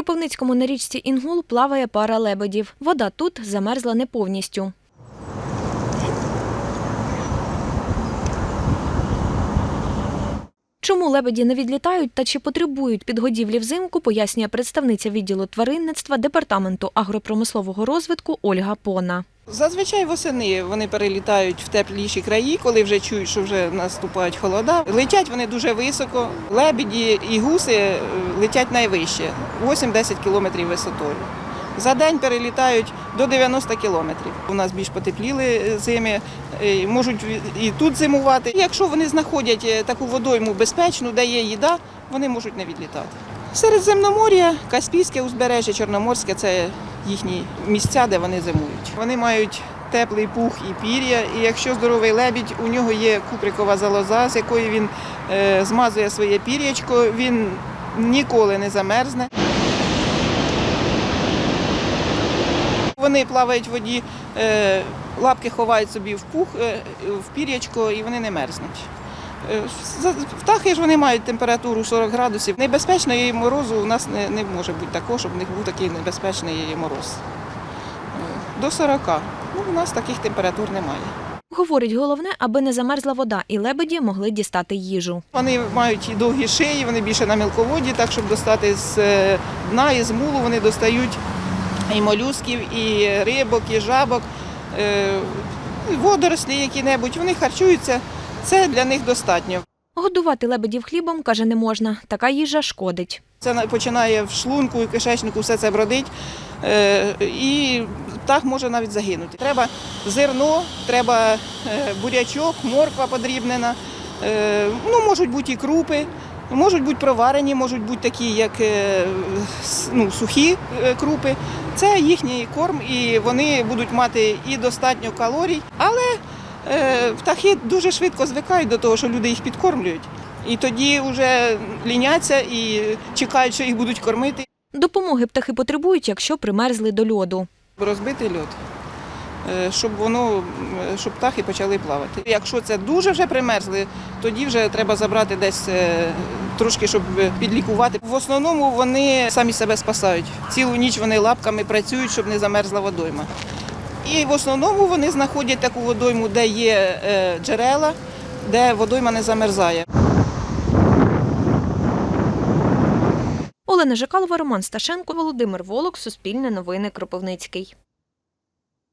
Кропивницькому на річці Інгул плаває пара лебедів. Вода тут замерзла не повністю. Чому лебеді не відлітають та чи потребують підгодівлі взимку, пояснює представниця відділу тваринництва департаменту агропромислового розвитку Ольга Пона. Зазвичай восени вони перелітають в тепліші краї, коли вже чують, що вже наступають холода. Летять вони дуже високо. Лебеді і гуси е, летять найвище 8-10 кілометрів висотою. За день перелітають до 90 кілометрів. У нас більш потепліли е, зими, е, можуть і тут зимувати. Якщо вони знаходять таку водойму безпечну, де є їда, вони можуть не відлітати. Середземномор'я, Каспійське узбережжя, Чорноморське це їхні місця, де вони зимують. Вони мають теплий пух і пір'я, і якщо здоровий лебідь, у нього є куприкова залоза, з якої він е, змазує своє пір'ячко, він ніколи не замерзне. Вони плавають в воді, е, лапки ховають собі в пух, е, в пір'ячко, і вони не мерзнуть. Е, Птахи ж вони мають температуру 40 градусів. Небезпечної морозу у нас не, не може бути такого, щоб в них був такий небезпечний мороз. Е, До 40. Ну, у нас таких температур немає. Говорить, головне, аби не замерзла вода, і лебеді могли дістати їжу. Вони мають і довгі шиї, вони більше на мілководі, так щоб достати з е, дна і з мулу вони достають і молюсків, і рибок, і жабок, е, і водорослі які-небудь. Вони харчуються. Це для них достатньо. Годувати лебедів хлібом, каже, не можна. Така їжа шкодить. Це починає в шлунку і кишечнику все це бродить, е, і птах може навіть загинути. Треба зерно, треба е, бурячок, морква подрібнена, е, ну, можуть бути і крупи, можуть бути проварені, можуть бути такі, як ну, сухі крупи. Це їхній корм, і вони будуть мати і достатньо калорій, але птахи дуже швидко звикають до того, що люди їх підкормлюють. І тоді вже ліняться і чекають, що їх будуть кормити. Допомоги птахи потребують, якщо примерзли до льоду. Розбити льод, е, щоб воно, щоб птахи почали плавати. Якщо це дуже вже примерзли, тоді вже треба забрати десь е, трошки, щоб підлікувати. В основному вони самі себе спасають. Цілу ніч вони лапками працюють, щоб не замерзла водойма. І в основному вони знаходять таку водойму, де є е, джерела, де водойма не замерзає. Олена Жикалова, Роман Сташенко, Володимир Волок, Суспільне новини Кропивницький.